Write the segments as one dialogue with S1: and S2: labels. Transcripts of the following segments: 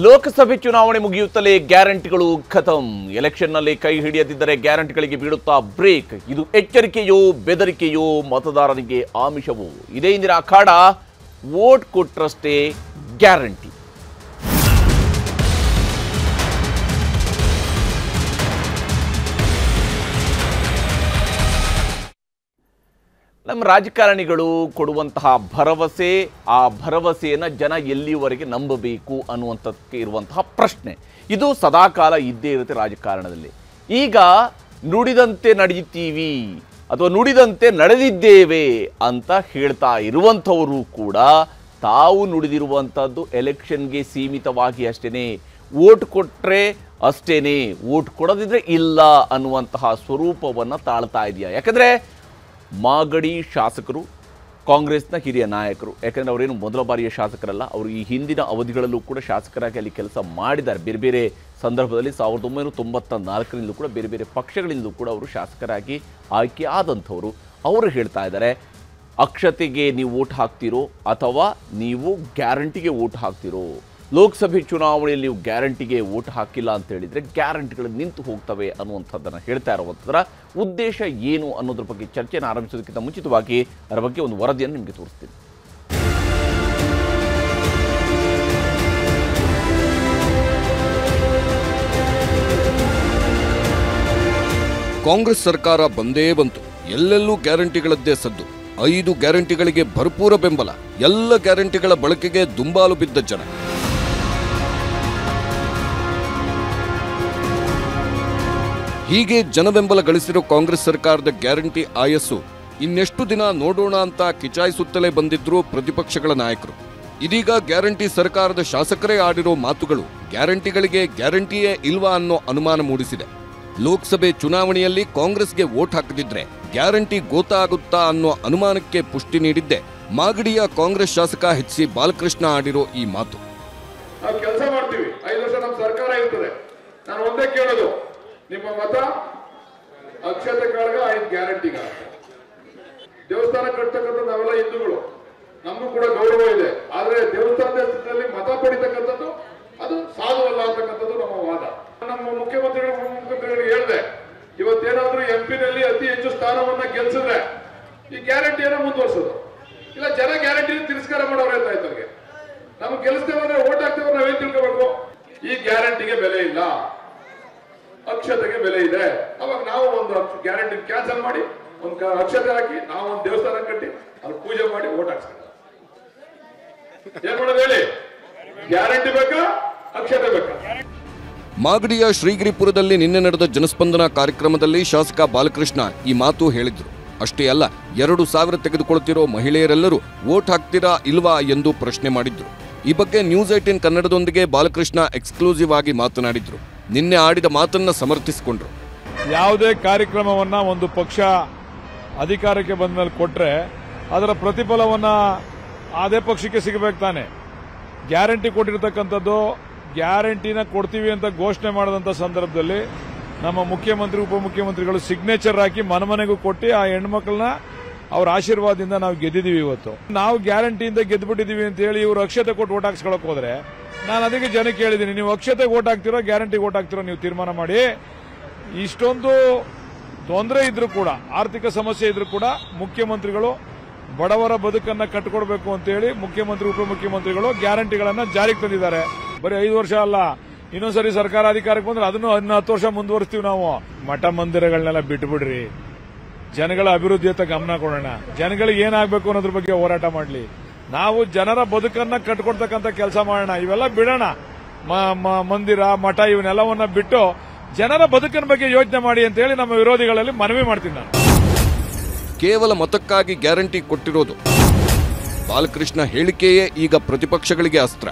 S1: ಲೋಕಸಭೆ ಚುನಾವಣೆ ಮುಗಿಯುತ್ತಲೇ ಗ್ಯಾರಂಟಿಗಳು ಎಲೆಕ್ಷನ್ ಎಲೆಕ್ಷನ್ನಲ್ಲಿ ಕೈ ಹಿಡಿಯದಿದ್ದರೆ ಗ್ಯಾರಂಟಿಗಳಿಗೆ ಬೀಳುತ್ತಾ ಬ್ರೇಕ್. ಇದು ಎಚ್ಚರಿಕೆಯೋ ಬೆದರಿಕೆಯೋ ಮತದಾರರಿಗೆ ಆಮಿಷವೋ. ಇದೇ ಇಂದಿನ ಅಖಾಡ, ವೋಟ್ ಕೊಟ್ರಷ್ಟೇ ಗ್ಯಾರಂಟಿ. ನಮ್ಮ ರಾಜಕಾರಣಿಗಳು ಕೊಡುವಂತಹ ಭರವಸೆ, ಆ ಭರವಸೆಯನ್ನು ಜನ ಎಲ್ಲಿಯವರೆಗೆ ನಂಬಬೇಕು ಅನ್ನುವಂಥದ್ದಕ್ಕೆ ಇರುವಂತಹ ಪ್ರಶ್ನೆ. ಇದು ಸದಾಕಾಲ ಇದ್ದೇ ಇರುತ್ತೆ ರಾಜಕಾರಣದಲ್ಲಿ. ಈಗ ನುಡಿದಂತೆ ನಡೆಯುತ್ತೀವಿ ಅಥವಾ ನುಡಿದಂತೆ ನಡೆದಿದ್ದೇವೆ ಅಂತ ಹೇಳ್ತಾ ಇರುವಂಥವರು ಕೂಡ ತಾವು ನುಡಿದಿರುವಂಥದ್ದು ಎಲೆಕ್ಷನ್ಗೆ ಸೀಮಿತವಾಗಿ ಅಷ್ಟೇ ವೋಟ್ ಕೊಟ್ಟರೆ ಅಷ್ಟೇ ವೋಟ್ ಕೊಡದಿದ್ರೆ ಇಲ್ಲ ಅನ್ನುವಂತಹ ಸ್ವರೂಪವನ್ನು ತಾಳ್ತಾ ಇದೆಯಾ. ಯಾಕಂದರೆ ಮಾಗಡಿ ಶಾಸಕರು, ಕಾಂಗ್ರೆಸ್ನ ಹಿರಿಯ ನಾಯಕರು. ಯಾಕಂದರೆ ಅವರೇನು ಮೊದಲ ಬಾರಿಯ ಶಾಸಕರಲ್ಲ, ಅವರು ಈ ಹಿಂದಿನ ಅವಧಿಗಳಲ್ಲೂ ಕೂಡ ಶಾಸಕರಾಗಿ ಅಲ್ಲಿ ಕೆಲಸ ಮಾಡಿದ್ದಾರೆ. ಬೇರೆ ಬೇರೆ ಸಂದರ್ಭದಲ್ಲಿ ಸಾವಿರದ ಒಂಬೈನೂರ ತೊಂಬತ್ತ ನಾಲ್ಕರಿಂದಲೂ ಕೂಡ ಬೇರೆ ಬೇರೆ ಪಕ್ಷಗಳಿಂದಲೂ ಕೂಡ ಅವರು ಶಾಸಕರಾಗಿ ಆಯ್ಕೆ ಆದಂಥವರು. ಅವರು ಹೇಳ್ತಾ ಇದ್ದಾರೆ, ಅಕ್ಷತೆಗೆ ನೀವು ಓಟ್ ಹಾಕ್ತಿರೋ ಅಥವಾ ನೀವು ಗ್ಯಾರಂಟಿಗೆ ಓಟ್ ಹಾಕ್ತಿರೋ. ಲೋಕಸಭೆ ಚುನಾವಣೆಯಲ್ಲಿ ನೀವು ಗ್ಯಾರಂಟಿಗೆ ಓಟ್ ಹಾಕಿಲ್ಲ ಅಂತ ಹೇಳಿದರೆ ಗ್ಯಾರಂಟಿಗಳು ನಿಂತು ಹೋಗ್ತವೆ ಅನ್ನುವಂಥದ್ದನ್ನು ಹೇಳ್ತಾ ಇರುವಂಥದ್ರ ಉದ್ದೇಶ ಏನು ಅನ್ನೋದ್ರ ಬಗ್ಗೆ ಚರ್ಚೆಯನ್ನು ಆರಂಭಿಸೋದಕ್ಕಿಂತ ಮುಂಚಿತವಾಗಿ ಅದರ ಬಗ್ಗೆ ಒಂದು ವರದಿಯನ್ನು ನಿಮಗೆ ತೋರಿಸ್ತೀನಿ.
S2: ಕಾಂಗ್ರೆಸ್ ಸರ್ಕಾರ ಬಂದೇ ಬಂತು. ಎಲ್ಲೆಲ್ಲೂ ಗ್ಯಾರಂಟಿಗಳದ್ದೇ ಸದ್ದು. ಐದು ಗ್ಯಾರಂಟಿಗಳಿಗೆ ಭರ್ಪೂರ ಬೆಂಬಲ. ಎಲ್ಲ ಗ್ಯಾರಂಟಿಗಳ ಬಳಕೆಗೆ ದುಂಬಾಲು ಬಿದ್ದ ಜನ. ಹೀಗೆ ಜನಬೆಂಬಲ ಗಳಿಸಿರೋ ಕಾಂಗ್ರೆಸ್ ಸರ್ಕಾರದ ಗ್ಯಾರಂಟಿ ಆಯಸ್ಸು ಇನ್ನೆಷ್ಟು ದಿನ ನೋಡೋಣ ಅಂತ ಕಿಚಾಯಿಸುತ್ತಲೇ ಬಂದಿದ್ರು ಪ್ರತಿಪಕ್ಷಗಳ ನಾಯಕರು. ಇದೀಗ ಗ್ಯಾರಂಟಿ ಸರ್ಕಾರದ ಶಾಸಕರೇ ಆಡಿರೋ ಮಾತುಗಳು ಗ್ಯಾರಂಟಿಗಳಿಗೆ ಗ್ಯಾರಂಟಿಯೇ ಇಲ್ವಾ ಅನ್ನೋ ಅನುಮಾನ ಮೂಡಿಸಿದೆ. ಲೋಕಸಭೆ ಚುನಾವಣೆಯಲ್ಲಿ ಕಾಂಗ್ರೆಸ್ಗೆ ವೋಟ್ ಹಾಕದಿದ್ರೆ ಗ್ಯಾರಂಟಿ ಗೋತಾ ಆಗುತ್ತಾ ಅನ್ನೋ ಅನುಮಾನಕ್ಕೆ ಪುಷ್ಟಿ ನೀಡಿದ್ದೆ ಮಾಗಡಿಯ ಕಾಂಗ್ರೆಸ್ ಶಾಸಕ ಎಚ್ ಸಿ ಬಾಲಕೃಷ್ಣ ಆಡಿರೋ ಈ ಮಾತು.
S3: ಕೆಲಸ ಮಾಡ್ತೀವಿ. ಐದು ವರ್ಷ ನಮ್ಮ ಸರ್ಕಾರ ಇರ್ತದೆ. ನಾನು ಒಂದೇ ಕೇಳೋದು. ನಿಮ್ಮ ಮತ ಅಕ್ಷತೆ ಕಾಳಗ ಐದು ಗ್ಯಾರಂಟಿಗ ದೇವಸ್ಥಾನ ಕಟ್ತಕ್ಕಂಥ ನಾವೆಲ್ಲ ಹಿಂದೂಗಳು. ನಮಗೂ ಕೂಡ ಗೌರವ ಇದೆ. ಆದ್ರೆ ದೇವಸ್ಥಾನದ ಹೆಸರಿನಲ್ಲಿ ಮತ ಪಡಿತಕ್ಕಂಥದ್ದು ಅದು ಸಾಧುವಲ್ಲ ಅಂತಕ್ಕಂಥದ್ದು ನಮ್ಮ ವಾದ. ನಮ್ಮ ಮುಖ್ಯಮಂತ್ರಿಗಳು ಮುಖ್ಯಮಂತ್ರಿಗಳಿಗೆ ಹೇಳಿದೆ, ಇವತ್ತೇನಾದ್ರೂ ಎಂ ನಲ್ಲಿ ಅತಿ ಹೆಚ್ಚು ಸ್ಥಾನವನ್ನ ಗೆಲ್ಸಿದ್ರೆ ಈ ಗ್ಯಾರಂಟಿಯನ್ನ ಮುಂದುವರ್ಸೋದು. ಇಲ್ಲ, ಜನ ಗ್ಯಾರಂಟಿ ತಿರಸ್ಕಾರ ಮಾಡೋರು ಅಂತ ಆಯ್ತು ಅವ್ರಿಗೆ? ನಮ್ಗೆ ಗೆಲ್ಸ್ತೇವೆ ಅಂದ್ರೆ ಓಟ್ ಹಾಕ್ತೇವೆ ನಾವೇನ್ ತಿಳ್ಕೋಬೇಕು? ಈ ಗ್ಯಾರಂಟಿಗೆ ಬೆಲೆ ಇಲ್ಲ. ಅಕ್ಷತೆಗೆ ಬೆಲೆ ಇದೆ. ಅವಾಗ ನಾವು ಒಂದು ಗ್ಯಾರಂಟಿ ಕ್ಯಾನ್ಸಲ್ ಮಾಡಿ, ಒಂದು ಅಕ್ಷತೆ ಹಾಕಿ ನಾವು ಒಂದು ದೇವಸ್ಥಾನ ಕಟ್ಟಿ ಅಲ್ಲಿ ಪೂಜೆ ಮಾಡಿ ಓಟ್ ಹಾಕ್ಸ್ತಾರೆ ಏನ್ ಮಾಡೋದು ಹೇಳಿ? ಗ್ಯಾರಂಟಿ ಬೇಕಾ? ಅಕ್ಷತೆ ಬೇಕಾ?
S2: ಮಾಗಡಿಯ ಶ್ರೀಗಿರಿಪುರದಲ್ಲಿ ನಿನ್ನೆ ನಡೆದ ಜನಸ್ಪಂದನ ಕಾರ್ಯಕ್ರಮದಲ್ಲಿ ಶಾಸಕ ಬಾಲಕೃಷ್ಣ ಈ ಮಾತು ಹೇಳಿದ್ರು. ಅಷ್ಟೇ ಅಲ್ಲ, ಎರಡು ಸಾವಿರ ತೆಗೆದುಕೊಳ್ತಿರೋ ಮಹಿಳೆಯರೆಲ್ಲರೂ ವೋಟ್ ಹಾಕ್ತೀರಾ ಇಲ್ವಾ ಎಂದು ಪ್ರಶ್ನೆ ಮಾಡಿದ್ರು. ಈ ಬಗ್ಗೆ ನ್ಯೂಸ್ ಏಟಿನ್ ಕನ್ನಡದೊಂದಿಗೆ ಬಾಲಕೃಷ್ಣ ಎಕ್ಸ್ಕ್ಲೂಸಿವ್ ಆಗಿ ಮಾತನಾಡಿದ್ರು. ನಿನ್ನೆ ಆಡಿದ ಮಾತನ್ನ ಸಮರ್ಥಿಸಿಕೊಂಡ್ರು.
S4: ಯಾವುದೇ ಕಾರ್ಯಕ್ರಮವನ್ನ ಒಂದು ಪಕ್ಷ ಅಧಿಕಾರಕ್ಕೆ ಬಂದ ಮೇಲೆ ಕೊಟ್ರೆ ಅದರ ಪ್ರತಿಫಲವನ್ನ ಅದೇ ಪಕ್ಷಕ್ಕೆ ಸಿಗಬೇಕು ತಾನೆ. ಗ್ಯಾರಂಟಿ ಕೊಟ್ಟಿರ್ತಕ್ಕಂಥದ್ದು ಗ್ಯಾರಂಟಿನ ಕೊಡ್ತೀವಿ ಅಂತ ಘೋಷಣೆ ಮಾಡಿದಂಥ ಸಂದರ್ಭದಲ್ಲಿ ನಮ್ಮ ಮುಖ್ಯಮಂತ್ರಿ, ಉಪಮುಖ್ಯಮಂತ್ರಿಗಳು ಸಿಗ್ನೇಚರ್ ಹಾಕಿ ಮನಮನೆಗೂ ಕೊಟ್ಟು ಆ ಹೆಣ್ಮಕ್ಳನ್ನ ಅವ್ರ ಆಶೀರ್ವಾದದಿಂದ ನಾವು ಗೆದ್ದಿದೀವಿ ಇವತ್ತು. ನಾವು ಗ್ಯಾರಂಟಿಯಿಂದ ಗೆದ್ಬಿಟ್ಟಿದೀವಿ ಅಂತ ಹೇಳಿ ಇವರು ಅಕ್ಷತೆ ಕೊಟ್ಟು ಓಟ್ ಹಾಕ್ಸ್ಕೊಳಕ್ ಹೋದ್ರೆ, ನಾನು ಅದಕ್ಕೆ ಜನಕ್ಕೆ ಹೇಳಿದ್ದೀನಿ ನೀವು ಅಕ್ಷತೆ ಓಟ್ ಹಾಕ್ತಿರೋ ಗ್ಯಾರಂಟಿಗೆ ಓಟ್ ಹಾಕ್ತಿರೋ ನೀವು ತೀರ್ಮಾನ ಮಾಡಿ. ಇಷ್ಟೊಂದು ತೊಂದರೆ ಇದ್ರೂ ಕೂಡ, ಆರ್ಥಿಕ ಸಮಸ್ಯೆ ಇದ್ರೂ ಕೂಡ ಮುಖ್ಯಮಂತ್ರಿಗಳು ಬಡವರ ಬದುಕನ್ನ ಕಟ್ಟಿಕೊಡ್ಬೇಕು ಅಂತೇಳಿ ಮುಖ್ಯಮಂತ್ರಿ, ಉಪಮುಖ್ಯಮಂತ್ರಿಗಳು ಗ್ಯಾರಂಟಿಗಳನ್ನ ಜಾರಿಗೆ ತಂದಿದ್ದಾರೆ. ಬರೀ ಐದು ವರ್ಷ ಅಲ್ಲ, ಇನ್ನೊಂದ್ಸರಿ ಸರ್ಕಾರ ಅಧಿಕಾರಕ್ಕೆ ಬಂದ್ರೆ ಅದನ್ನು ಹತ್ತು ವರ್ಷ ಮುಂದುವರಿಸ್ತೀವಿ ನಾವು. ಮಠ ಮಂದಿರಗಳನ್ನೆಲ್ಲ ಬಿಟ್ಬಿಡ್ರಿ. ಜನಗಳ ಅಭಿವೃದ್ಧಿಯತ್ತ ಗಮನ ಕೊಡೋಣ. ಜನಗಳಿಗೆ ಏನಾಗಬೇಕು ಅನ್ನೋದ್ರ ಬಗ್ಗೆ ಹೋರಾಟ ಮಾಡಲಿ. ನಾವು ಜನರ ಬದುಕನ್ನ ಕಟ್ಕೊಡ್ತಕ್ಕಂಥ ಕೆಲಸ ಮಾಡೋಣ. ಇವೆಲ್ಲ ಬಿಡೋಣ. ಮಂದಿರ, ಮಠ ಇವನ್ನೆಲ್ಲವನ್ನ ಬಿಟ್ಟು ಜನರ ಬದುಕಿನ ಬಗ್ಗೆ ಯೋಚನೆ ಮಾಡಿ ಅಂತ ಹೇಳಿ ನಮ್ಮ ವಿರೋಧಿಗಳಲ್ಲಿ ಮನವಿ ಮಾಡ್ತೀನಿ ನಾನು.
S2: ಕೇವಲ ಮತಕ್ಕಾಗಿ ಗ್ಯಾರಂಟಿ ಕೊಟ್ಟಿರೋದು. ಬಾಲಕೃಷ್ಣ ಹೇಳಿಕೆಯೇ ಈಗ ಪ್ರತಿಪಕ್ಷಗಳಿಗೆ ಅಸ್ತ್ರ.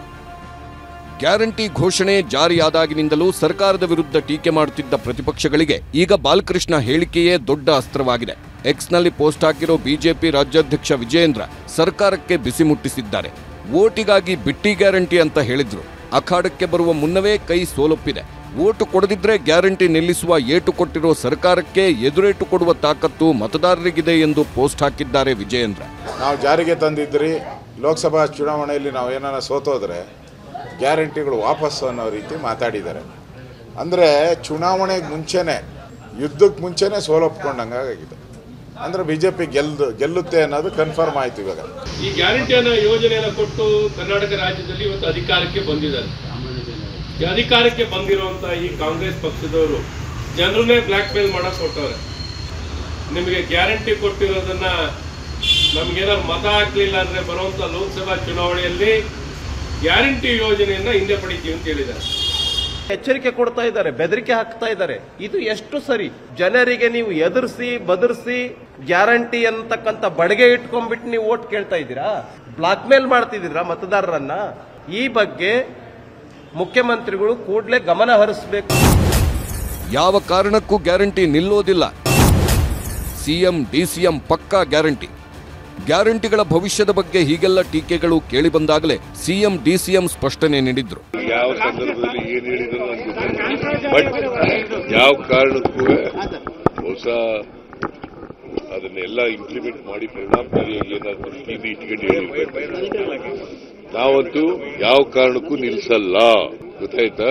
S2: ಗ್ಯಾರಂಟಿ ಘೋಷಣೆ ಜಾರಿಯಾದಾಗಿನಿಂದಲೂ ಸರ್ಕಾರದ ವಿರುದ್ಧ ಟೀಕೆ ಮಾಡುತ್ತಿದ್ದ ಪ್ರತಿಪಕ್ಷಗಳಿಗೆ ಈಗ ಬಾಲಕೃಷ್ಣ ಹೇಳಿಕೆಯೇ ದೊಡ್ಡ ಅಸ್ತ್ರವಾಗಿದೆ. ಎಕ್ಸ್ನಲ್ಲಿ ಪೋಸ್ಟ್ ಹಾಕಿರೋ ಬಿಜೆಪಿ ರಾಜ್ಯಾಧ್ಯಕ್ಷ ವಿಜಯೇಂದ್ರ ಸರ್ಕಾರಕ್ಕೆ ಬಿಸಿ ಮುಟ್ಟಿಸಿದ್ದಾರೆ. ಓಟಿಗಾಗಿ ಬಿಟ್ಟಿ ಗ್ಯಾರಂಟಿ ಅಂತ ಹೇಳಿದ್ರು. ಅಖಾಡಕ್ಕೆ ಬರುವ ಮುನ್ನವೇ ಕೈ ಸೋಲೊಪ್ಪಿದೆ. ಓಟು ಕೊಡದಿದ್ರೆ ಗ್ಯಾರಂಟಿ ನಿಲ್ಲಿಸುವ ಏಟು ಕೊಟ್ಟಿರೋ ಸರ್ಕಾರಕ್ಕೆ ಎದುರೇಟು ಕೊಡುವ ತಾಕತ್ತು ಮತದಾರರಿಗಿದೆ ಎಂದು ಪೋಸ್ಟ್ ಹಾಕಿದ್ದಾರೆ ವಿಜಯೇಂದ್ರ.
S5: ನಾವು ಜಾರಿಗೆ ತಂದಿದ್ರಿ. ಲೋಕಸಭಾ ಚುನಾವಣೆಯಲ್ಲಿ ನಾವು ಏನಾರ ಸೋತೋದ್ರೆ ಗ್ಯಾರಂಟಿಗಳು ವಾಪಸ್ಸು ಅನ್ನೋ ರೀತಿ ಮಾತಾಡಿದ್ದಾರೆ. ಅಂದರೆ ಚುನಾವಣೆಗೆ ಮುಂಚೆನೇ ಯುದ್ಧಕ್ಕೆ ಮುಂಚೆನೇ ಸೋಲೊಪ್ಕೊಂಡಂಗಾಗಿದೆ ಅಂದರೆ ಬಿ ಜೆ ಪಿ ಗೆಲ್ದು, ಗೆಲ್ಲುತ್ತೆ ಅನ್ನೋದು ಕನ್ಫರ್ಮ್ ಆಯ್ತು ಇವಾಗ.
S6: ಈ ಗ್ಯಾರಂಟಿಯನ್ನ ಯೋಜನೆಯನ್ನು ಕೊಟ್ಟು ಕರ್ನಾಟಕ ರಾಜ್ಯದಲ್ಲಿ ಇವತ್ತು ಅಧಿಕಾರಕ್ಕೆ ಬಂದಿದ್ದಾರೆ. ಈ ಅಧಿಕಾರಕ್ಕೆ ಬಂದಿರುವಂತ ಈ ಕಾಂಗ್ರೆಸ್ ಪಕ್ಷದವರು ಜನರನ್ನೇ ಬ್ಲ್ಯಾಕ್ ಮೇಲ್ ಮಾಡಕ್ ಕೊಟ್ಟವ್ರೆ ನಿಮಗೆ ಗ್ಯಾರಂಟಿ ಕೊಟ್ಟಿರೋದನ್ನ ನಮ್ಗೇನಾದ್ರು ಮತ ಹಾಕ್ಲಿಲ್ಲ ಅಂದ್ರೆ ಬರುವಂತ ಲೋಕಸಭಾ ಚುನಾವಣೆಯಲ್ಲಿ ಗ್ಯಾರಂಟಿ ಯೋಜನೆಯನ್ನ ಹಿಂದೆ ಪಡಿತೀವಿ ಅಂತ ಹೇಳಿದ್ದಾರೆ.
S7: ಎಚ್ಚರಿಕೆ ಕೊಡ್ತಾ ಇದ್ದಾರೆ ಬೆದರಿಕೆ ಹಾಕ್ತಾ ಇದ್ದಾರೆ. ಇದು ಎಷ್ಟು ಸರಿ? ಜನರಿಗೆ ನೀವು ಎದುರಿಸಿ ಬದರ್ಸಿ ಗ್ಯಾರಂಟಿ ಅಂತಕ್ಕಂಥ ಬಡಗೆ ಇಟ್ಕೊಂಡ್ಬಿಟ್ಟು ನೀವು ಓಟ್ ಕೇಳ್ತಾ ಇದ್ದೀರಾ? ಬ್ಲಾಕ್ ಮೇಲ್ ಮಾಡ್ತಿದ್ದೀರಾ ಮತದಾರರನ್ನ? ಈ ಬಗ್ಗೆ ಮುಖ್ಯಮಂತ್ರಿಗಳು ಕೂಡಲೇ ಗಮನ ಹರಿಸಬೇಕು.
S2: ಯಾವ ಕಾರಣಕ್ಕೂ ಗ್ಯಾರಂಟಿ ನಿಲ್ಲೋದಿಲ್ಲ. ಸಿಎಂ ಡಿಸಿಎಂ ಪಕ್ಕಾ ಗ್ಯಾರಂಟಿ. ಗ್ಯಾರಂಟಿಗಳ ಭವಿಷ್ಯದ ಬಗ್ಗೆ ಹೀಗೆಲ್ಲ ಟೀಕೆಗಳು ಕೇಳಿ ಕೇಳಿಬಂದಾಗಲೇ ಸಿಎಂ ಡಿಸಿಎಂ ಸ್ಪಷ್ಟನೆ ನೀಡಿದ್ರು.
S8: ಯಾವ ಸಂದರ್ಭದಲ್ಲಿ ಏನು ಹೇಳಿದ್ರು ಬಟ್ ಯಾವ ಕಾರಣಕ್ಕೂ ಹೊಸ ಅದನ್ನೆಲ್ಲ ಇಂಪ್ಲಿಮೆಂಟ್ ಮಾಡಿ ಪರಿಣಾಮಕಾರಿಯಾಗಿ ಏನಾದರೂ ಇಟ್ಕೊಂಡು ಹೇಳಿರ್ಬೇಕು ನಾವಂತೂ ಯಾವ ಕಾರಣಕ್ಕೂ ನಿಲ್ಲಿಸಲ್ಲ ಗೊತ್ತಾಯ್ತಾ?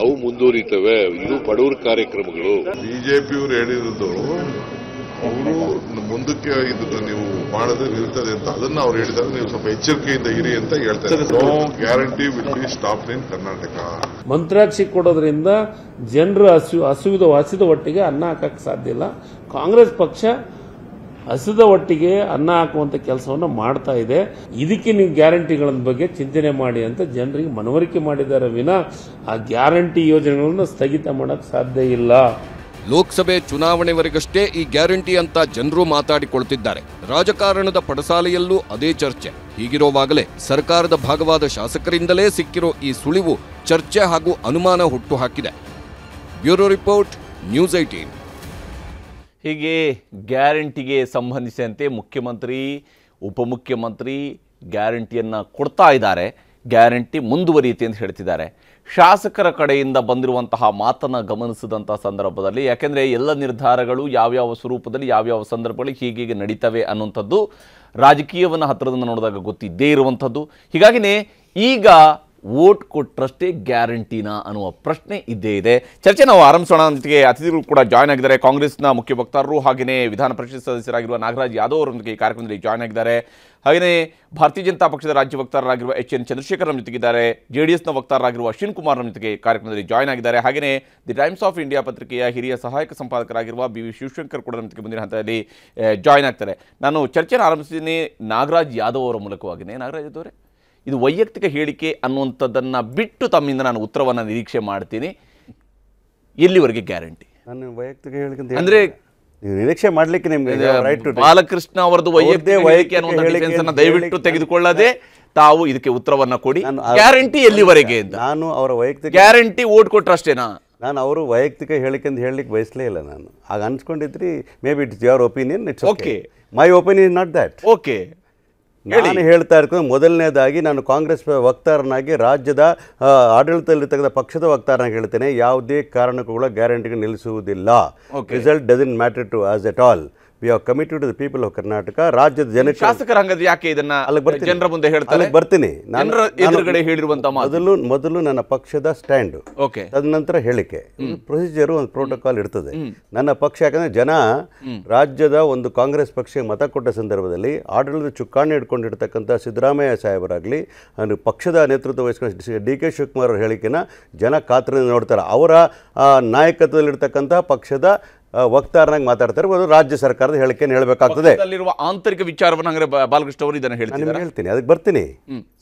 S8: ಅವು ಮುಂದುವರಿತವೆ. ಇದು ಬಡವರ ಕಾರ್ಯಕ್ರಮಗಳು.
S9: ಬಿಜೆಪಿಯವರು ಹೇಳಿರೋದು ಮುಂದಕ್ಕೆ ಇದನ್ನು ನೀವು ಮಾಡಿದ್ರೆ ನಿಲ್ತದೆ ಅಂತ ಅದನ್ನ ಅವ್ರು ಹೇಳ್ತಾರೆ ನೀವು ಸ್ವಲ್ಪ ಎಚ್ಚರಿಕೆಯಿಂದ ಇರಿ ಅಂತ ಹೇಳ್ತಾರೆ no guarantee will be stop in Karnataka
S10: ಮಂತ್ರಾಕ್ಷಿ ಕೊಡೋದ್ರಿಂದ ಜನರು ಹಸು ಹಸುವಿದ ಹಸಿದ ಒಟ್ಟಿಗೆ ಅನ್ನ ಹಾಕಕ್ಕೆ ಸಾಧ್ಯ ಇಲ್ಲ. ಕಾಂಗ್ರೆಸ್ ಪಕ್ಷ ಹಸಿದ ಒಟ್ಟಿಗೆ ಅನ್ನ ಹಾಕುವಂತ ಕೆಲಸವನ್ನು ಮಾಡ್ತಾ ಇದೆ. ಇದಕ್ಕೆ ನೀವು ಗ್ಯಾರಂಟಿಗಳ ಬಗ್ಗೆ ಚಿಂತನೆ ಮಾಡಿ ಅಂತ ಜನರಿಗೆ ಮನವರಿಕೆ ಮಾಡಿದ್ದಾರೆ ವಿನ. ಆ ಗ್ಯಾರಂಟಿ ಯೋಜನೆಗಳನ್ನು ಸ್ಥಗಿತ ಮಾಡಕ್ ಸಾಧ್ಯ ಇಲ್ಲ.
S2: ಲೋಕಸಭೆ ಚುನಾವಣೆವರೆಗಷ್ಟೇ ಈ ಗ್ಯಾರಂಟಿ ಅಂತ ಜನರು ಮಾತಾಡಿಕೊಳ್ತಿದ್ದಾರೆ. ರಾಜಕಾರಣದ ಪಡಸಾಲೆಯಲ್ಲೂ ಅದೇ ಚರ್ಚೆ. ಹೀಗಿರುವಾಗಲೇ ಸರ್ಕಾರದ ಭಾಗವಾದ ಶಾಸಕರಿಂದಲೇ ಸಿಕ್ಕಿರೋ ಈ ಸುಳಿವು ಚರ್ಚೆ ಹಾಗೂ ಅನುಮಾನ ಹುಟ್ಟುಹಾಕಿದೆ. ಬ್ಯೂರೋ ರಿಪೋರ್ಟ್, ನ್ಯೂಸ್ ಐಟೀನ್
S1: ಹೀಗೆ ಗ್ಯಾರಂಟಿಗೆ ಸಂಬಂಧಿಸಿದಂತೆ ಮುಖ್ಯಮಂತ್ರಿ, ಉಪಮುಖ್ಯಮಂತ್ರಿ ಗ್ಯಾರಂಟಿಯನ್ನು ಕೊಡ್ತಾ ಇದ್ದಾರೆ. ಗ್ಯಾರಂಟಿ ಮುಂದುವರಿಯುತ್ತೆ ಅಂತ ಹೇಳ್ತಿದ್ದಾರೆ. ಶಾಸಕರ ಕಡೆಯಿಂದ ಬಂದಿರುವಂತಹ ಮಾತನ್ನು ಗಮನಿಸಿದಂಥ ಸಂದರ್ಭದಲ್ಲಿ, ಯಾಕೆಂದರೆ ಎಲ್ಲ ನಿರ್ಧಾರಗಳು ಯಾವ್ಯಾವ ಸ್ವರೂಪದಲ್ಲಿ ಯಾವ್ಯಾವ ಸಂದರ್ಭಗಳಲ್ಲಿ ಹೀಗೆ ನಡೀತವೆ ಅನ್ನುವಂಥದ್ದು ರಾಜಕೀಯವನ್ನು ಹತ್ತಿರದಿಂದ ನೋಡಿದಾಗ ಗೊತ್ತಿದ್ದೇ ಇರುವಂಥದ್ದು. ಹೀಗಾಗಿಯೇ ಈಗ ವೋಟ್ ಕೊಟ್ಟರಷ್ಟೇ ಗ್ಯಾರಂಟಿನ ಅನ್ನುವ ಪ್ರಶ್ನೆ ಇದ್ದೇ ಇದೆ. ಚರ್ಚೆ ನಾವು ಆರಂಭಿಸೋಣ. ಜೊತೆಗೆ ಅತಿಥಿಗಳು ಕೂಡ ಜಾಯ್ನ್ ಆಗಿದ್ದಾರೆ. ಕಾಂಗ್ರೆಸ್ನ ಮುಖ್ಯ ವಕ್ತಾರರು ಹಾಗೆಯೇ ವಿಧಾನ ಪರಿಷತ್ ಸದಸ್ಯರಾಗಿರುವ ನಾಗರಾಜ್ ಯಾದವ್ ಅವರೊಂದಿಗೆ ಈ ಕಾರ್ಯಕ್ರಮದಲ್ಲಿ ಜಾಯ್ನ್ ಆಗಿದ್ದಾರೆ. ಹಾಗೆಯೇ ಭಾರತೀಯ ಜನತಾ ಪಕ್ಷದ ರಾಜ್ಯ ವಕ್ತಾರರಾಗಿರುವ ಎಚ್ ಎನ್ ಚಂದ್ರಶೇಖರ್ ನಮ್ಮ ಜೊತೆಗಿದ್ದಾರೆ. ಜೆ ಡಿ ಎಸ್ನ ವಕ್ತಾರರಾಗಿರುವ ಅಶ್ವಿನ್ ಕುಮಾರ್ ನಮ್ಮ ಜೊತೆಗೆ ಕಾರ್ಯಕ್ರಮದಲ್ಲಿ ಜಾಯ್ನ್ ಆಗಿದ್ದಾರೆ. ಹಾಗೆಯೇ ದಿ ಟೈಮ್ಸ್ ಆಫ್ ಇಂಡಿಯಾ ಪತ್ರಿಕೆಯ ಹಿರಿಯ ಸಹಾಯಕ ಸಂಪಾದಕರಾಗಿರುವ ಬಿ. ವಿ. ಶಿವಶಂಕರ್ ಕೂಡ ನಮ್ಮ ಮುಂದಿನ ಹಂತದಲ್ಲಿ ಜಾಯ್ನ್ ಆಗ್ತಾರೆ. ನಾನು ಚರ್ಚೆನ ಆರಂಭಿಸಿದ್ದೀನಿ ನಾಗರಾಜ್ ಯಾದವ್ ಅವರ ಮೂಲಕವಾಗಿಯೇ ನಾಗರಾಜ್ ಯಾದವ್ ಅವರೇ? ಇದು ವೈಯಕ್ತಿಕ ಹೇಳಿಕೆ ಅನ್ನುವಂಥದ್ದನ್ನು ಬಿಟ್ಟು ತಮ್ಮಿಂದ ನಾನು ಉತ್ತರವನ್ನು ನಿರೀಕ್ಷೆ ಮಾಡ್ತೀನಿ. ಎಲ್ಲಿವರೆಗೆ ಗ್ಯಾರಂಟಿ?
S11: ನಾನು ವೈಯಕ್ತಿಕ ಹೇಳಿಕೆ
S1: ಅಂದ್ರೆ
S11: ನಿರೀಕ್ಷೆ ಮಾಡ್ಲಿಕ್ಕೆ ನಿಮ್ಗೆ ರೈಟ್
S1: ಬಾಲಕೃಷ್ಣ ಅವರದ್ದು ವೈಯಕ್ತಿಕ
S11: ವೈಯಕ್ತಿಕ
S1: ಅನ್ನುವಂಥ ದಯವಿಟ್ಟು ತೆಗೆದುಕೊಳ್ಳದೆ ತಾವು ಇದಕ್ಕೆ ಉತ್ತರವನ್ನು ಕೊಡಿ. ಗ್ಯಾರಂಟಿ ಎಲ್ಲಿವರೆಗೆ ಅಂತ.
S11: ನಾನು ಅವರ ವೈಯಕ್ತಿಕ
S1: ಗ್ಯಾರಂಟಿ ಓಟ್ ಕೊಟ್ರಷ್ಟೇನಾ
S11: ನಾನು ಅವರು ವೈಯಕ್ತಿಕ ಹೇಳಿಕೆ ಅಂತ ಹೇಳಲಿಕ್ಕೆ ಬಯಸಲೇ ಇಲ್ಲ ನಾನು. ಆಗ ಅನ್ಸ್ಕೊಂಡಿದ್ರಿ maybe it's your opinion it's okay my opinion not that
S1: okay
S11: ನಾನು ಹೇಳ್ತಾ ಇರ್ತೀನಿ ಮೊದಲನೇದಾಗಿ ನಾನು ಕಾಂಗ್ರೆಸ್ ವಕ್ತಾರನಾಗಿ ರಾಜ್ಯದ ಆಡಳಿತದಲ್ಲಿ ಆಡಳಿತದಲ್ಲಿರ್ತಕ್ಕಂಥ ಪಕ್ಷದ ವಕ್ತಾರನಾಗಿ ಹೇಳ್ತೇನೆ. ಯಾವುದೇ ಕಾರಣಕ್ಕೂ ಕೂಡ ಗ್ಯಾರಂಟಿಗೆ ನಿಲ್ಲಿಸುವುದಿಲ್ಲ. Result doesn't matter to us at all we are committed to the people of Karnataka ರಾಜ್ಯದ ಜನ
S1: ಶಾಸಕರ ಹಂಗದ ಯಾಕೆ ಇದನ್ನ
S11: ಅಲ್ಲಿಗೆ ಬರ್ತೀನಿ.
S1: ಜನರ ಮುಂದೆ ಹೇಳ್ತಾರೆ?
S11: ಬರ್ತೀನಿ. ನಾನು-
S1: ಎದುರುಗಡೆ ಹೇಳಿರುವಂತ
S11: ಮೊದಲು ಮೊದಲು ನನ್ನ ಪಕ್ಷದ ಸ್ಟ್ಯಾಂಡ್
S1: ಓಕೆ
S11: ತದನಂತರ ಹೇಳಿಕೆ. ಪ್ರೊಸೀಜರ್ ಒಂದು ಪ್ರೋಟೋಕಾಲ್ ಇರ್ತದೆ. ನನ್ನ ಪಕ್ಷ ಯಾಕಂದ್ರೆ ಜನ ರಾಜ್ಯದ ಒಂದು ಕಾಂಗ್ರೆಸ್ ಪಕ್ಷಕ್ಕೆ ಮತ ಕೊಟ್ಟ ಸಂದರ್ಭದಲ್ಲಿ ಆಡಳಿತ ಚುಕ್ಕಾಣಿ ಹಿಡ್ಕೊಂಡಿರ್ತಕ್ಕಂಥ ಸಿದ್ದರಾಮಯ್ಯ ಸಾಹೇಬರಾಗಲಿ ಅಂದ್ರೆ ಪಕ್ಷದ ನೇತೃತ್ವ ವಹಿಸ್ಕೊಂಡು ಡಿ ಕೆ ಶಿವಕುಮಾರ್ ಅವ್ರ ಹೇಳಿಕೆನ ಜನ ಕಾತರದಿಂದ ನೋಡ್ತಾರೆ. ಅವರ ನಾಯಕತ್ವದಲ್ಲಿರ್ತಕ್ಕಂಥ ಪಕ್ಷದ ವಕ್ತಾರನಾಗಿ ಮಾತಾಡ್ತಾರೆ. ಅದು ರಾಜ್ಯ ಸರ್ಕಾರದ ಹೇಳಿಕೆಯನ್ನು ಹೇಳಬೇಕಾಗ್ತದೆ.
S1: ಅಲ್ಲಿರುವ ಆಂತರಿಕ ವಿಚಾರವನ್ನು ಹಂಗಾರೆ ಬಾಲಕೃಷ್ಣ ಅವರು ಇದನ್ನ
S11: ನಾನು ನಿಮ್ಗೆ ಹೇಳ್ತೀನಿ ಅದಕ್ಕೆ ಬರ್ತೀನಿ.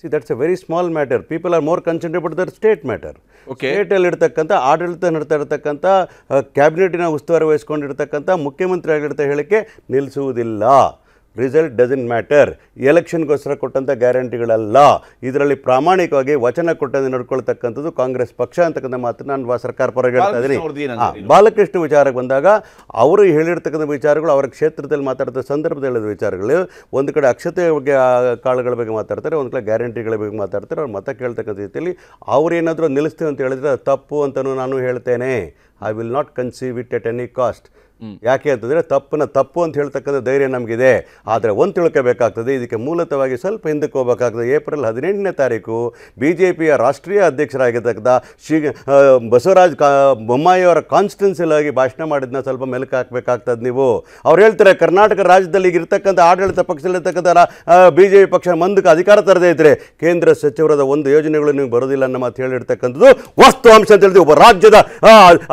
S11: See that's a very small matter people are more concentrate but their state matter. ಸ್ಟೇಟಲ್ಲಿ ಇರ್ತಕ್ಕಂಥ ಆಡಳಿತ ನಡ್ತಾ ಇರತಕ್ಕಂಥ ಕ್ಯಾಬಿನೆಟಿನ ಉಸ್ತುವಾರಿ ವಹಿಸ್ಕೊಂಡಿರ್ತಕ್ಕಂಥ ಮುಖ್ಯಮಂತ್ರಿ ಆಗಿರ್ತ ಹೇಳಿಕೆ ನಿಲ್ಲಿಸುವುದಿಲ್ಲ. Result doesn't matter. ಎಲೆಕ್ಷನ್ಗೋಸ್ಕರ ಕೊಟ್ಟಂಥ ಗ್ಯಾರಂಟಿಗಳಲ್ಲ ಇದರಲ್ಲಿ ಪ್ರಾಮಾಣಿಕವಾಗಿ ವಚನ ಕೊಟ್ಟಂತೆ ನಡ್ಕೊಳ್ತಕ್ಕಂಥದ್ದು ಕಾಂಗ್ರೆಸ್ ಪಕ್ಷ ಅಂತಕ್ಕಂಥ ಮಾತು ನಾನು ಸರ್ಕಾರ ಪರ ಹೇಳ್ತಾ ಇದ್ದೀನಿ.
S1: ಬಾಲಕೃಷ್ಣ
S11: ವಿಚಾರಕ್ಕೆ ಬಂದಾಗ ಅವರು ಹೇಳಿರ್ತಕ್ಕಂಥ ವಿಚಾರಗಳು ಅವರ ಕ್ಷೇತ್ರದಲ್ಲಿ ಮಾತಾಡ್ತಾ ಸಂದರ್ಭದಲ್ಲಿ ಹೇಳಿದ ವಿಚಾರಗಳು. ಒಂದು ಕಡೆ ಅಕ್ಷತೆ ಬಗ್ಗೆ ಕಾಳುಗಳ ಬಗ್ಗೆ ಮಾತಾಡ್ತಾರೆ ಒಂದು ಕಡೆ ಗ್ಯಾರಂಟಿಗಳ ಬಗ್ಗೆ ಮಾತಾಡ್ತಾರೆ ಅವ್ರ ಮತ ಕೇಳ್ತಕ್ಕಂಥ ರೀತಿಯಲ್ಲಿ ಅವರೇನಾದರೂ ನಿಲ್ಲಿಸ್ತೀವಿ ಅಂತ ಹೇಳಿದ್ರೆ ಅದು ತಪ್ಪು ಅಂತಲೂ ನಾನು ಹೇಳ್ತೇನೆ. I will not conceive it at any cost ಯಾಕೆ ಅಂತಂದರೆ ತಪ್ಪನ್ನ ತಪ್ಪು ಅಂತ ಹೇಳ್ತಕ್ಕಂಥ ಧೈರ್ಯ ನಮಗಿದೆ. ಆದರೆ ಒಂದು ತಿಳ್ಕೋಬೇಕಾಗ್ತದೆ, ಇದಕ್ಕೆ ಮೂಲತವಾಗಿ ಸ್ವಲ್ಪ ಹಿಂದಕ್ಕೆ ಹೋಗಬೇಕಾಗ್ತದೆ. ಏಪ್ರಿಲ್ ಹದಿನೆಂಟನೇ ತಾರೀಕು ಬಿ ಜೆ ಪಿಯ ರಾಷ್ಟ್ರೀಯ ಅಧ್ಯಕ್ಷರಾಗಿರ್ತಕ್ಕಂಥ ಶ್ರೀ ಬಸವರಾಜ್ ಕಾ ಬೊಮ್ಮಾಯಿಯವರ ಕಾನ್ಸ್ಟಿಟ್ಯೂನ್ಸಿಲಾಗಿ ಭಾಷಣ ಮಾಡಿದ್ನ ಸ್ವಲ್ಪ ಮೆಲುಕು ಹಾಕಬೇಕಾಗ್ತದೆ ನೀವು. ಅವ್ರು ಹೇಳ್ತಾರೆ, ಕರ್ನಾಟಕ ರಾಜ್ಯದಲ್ಲಿ ಈಗ ಆಡಳಿತ ಪಕ್ಷದಲ್ಲಿರ್ತಕ್ಕಂಥ ಬಿ ಜೆ ಪಿ ಪಕ್ಷ ಮಂದಕ್ಕೆ ಅಧಿಕಾರ ತರದೇ ಇದ್ರೆ ಕೇಂದ್ರ ಸಚಿವರದ ಒಂದು ಯೋಜನೆಗಳು ನೀವು ಬರೋದಿಲ್ಲ ಅನ್ನೋ ಮಾತು ಹೇಳಿರ್ತಕ್ಕಂಥದ್ದು ಅಂಶ ಅಂತ ಹೇಳ್ತೀವಿ. ಒಬ್ಬ ರಾಜ್ಯದ